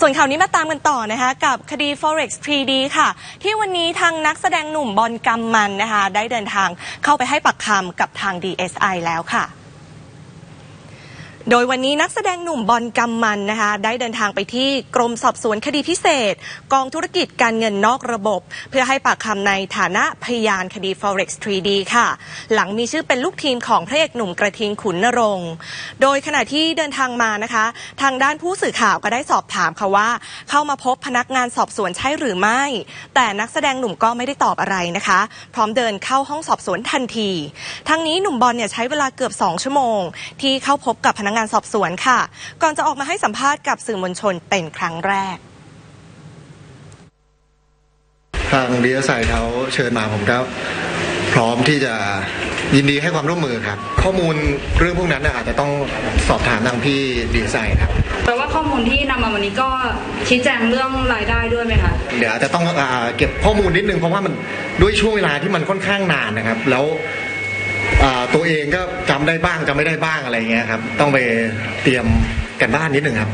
ส่วนข่าวนี้มาตามกันต่อนะคะ กับคดี forex 3D ค่ะ ที่วันนี้ทางนักแสดงหนุ่มบอลกำมันนะคะ ได้เดินทางเข้าไปให้ปักคำกับทาง DSI แล้วค่ะ โดยวันนี้นักแสดงหนุ่มบอลกำมันนะคะ ได้เดินทางไปที่กรมสอบสวนคดีพิเศษ กองธุรกิจการเงินนอกระบบ เพื่อให้ปากคำในฐานะพยานคดี forex 3D ค่ะ หลังมีชื่อเป็นลูกทีมของพระเอกหนุ่มกระทิงขุนนรงค์โดยขณะที่เดินทางมานะคะ ทางด้านผู้สื่อข่าวก็ได้สอบถามค่ะว่า เข้ามาพบพนักงานสอบสวนใช่หรือไม่ แต่นักแสดงหนุ่มก็ไม่ได้ตอบอะไรนะคะ พร้อมเดินเข้าห้องสอบสวนทันที ทั้งนี้หนุ่มบอลเนี่ยใช้เวลาเกือบ2ชั่วโมง ที่เข้าพบกับพนักงานสอบสวนค่ะ ก่อนจะออกมาให้สัมภาษณ์กับสื่อมวลชนเป็นครั้งแรก ทางดีเอสไอเขาเชิญมาผมก็พร้อมที่จะยินดีให้ความร่วมมือครับ ข้อมูลเรื่องพวกนั้นน่ะอาจจะต้องสอบถามทางพี่ดีเอสไอครับแปลว่าข้อมูลที่นำมาวันนี้ก็ชี้แจงเรื่องรายได้ด้วยไหมคะ เดี๋ยวอาจจะต้องอาเก็บข้อมูลนิดนึงเพราะว่ามันด้วยช่วงเวลาที่มันค่อนข้างนานนะครับ แล้วอ่า ตัวเองก็จำได้บ้างจำไม่ได้บ้างอะไรเงี้ยครับ ต้องไปเตรียมกันบ้านนิดหนึ่งครับ